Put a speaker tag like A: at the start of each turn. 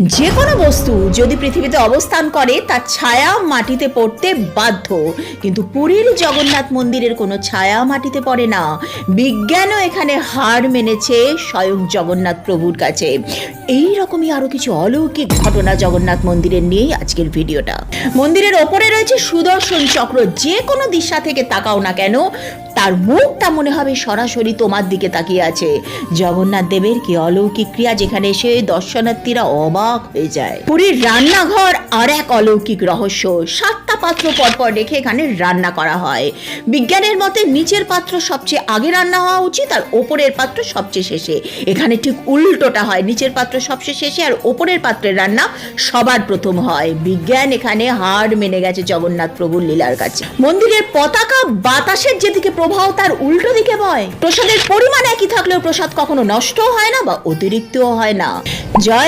A: যে কোনো বস্তু যদি পৃথিবীতে অবস্থান করে, তার ছায়া মাটিতে পড়তে বাধ্য। কিন্তু পুরীর জগন্নাথ মন্দিরের কোনো ছায়া মাটিতে পড়ে না। বিজ্ঞানও এখানে হার মেনেছে স্বয়ং জগন্নাথ প্রভুর কাছে। এই রকমই আরও কিছু অলৌকিক ঘটনা জগন্নাথ মন্দিরের নিয়েই আজকের ভিডিওটা। মন্দিরের ওপরে রয়েছে সুদর্শন চক্র। যে কোনো দিশা থেকে তাকাও না কেন তার মুখটা মনে হবে সরাসরি তোমার দিকে তাকিয়ে আছে। জগন্নাথ দেবের কি অলৌকিক ক্রিয়া যেখানে এসে দর্শনার্থীরা অবাক হয়ে যায়? পুরীর রান্নাঘর আর এক অলৌকিক রহস্য, সাতটা পাত্র পরপর রেখে এখানে রান্না করা হয়। বিজ্ঞানের মতে নিচের পাত্র সবচেয়ে আগে রান্না হওয়া উচিত আর ওপরের পাত্র সবচেয়ে শেষে। এখানে ঠিক উল্টোটা হয়, নিচের পাত্র সবচেয়ে শেষে আর ওপরের পাত্রের রান্না সবার প্রথম হয়। বিজ্ঞান এখানে হার মেনে গেছে জগন্নাথ প্রভুর লীলার কাছে। মন্দিরের পতাকা বাতাসের যেদিকে প্রবাহ, তার উল্টো দিকে বয়। প্রসাদের পরিমাণ একই থাকলেও প্রসাদ কখনো নষ্টও হয় না বা অতিরিক্তও হয় না। জয়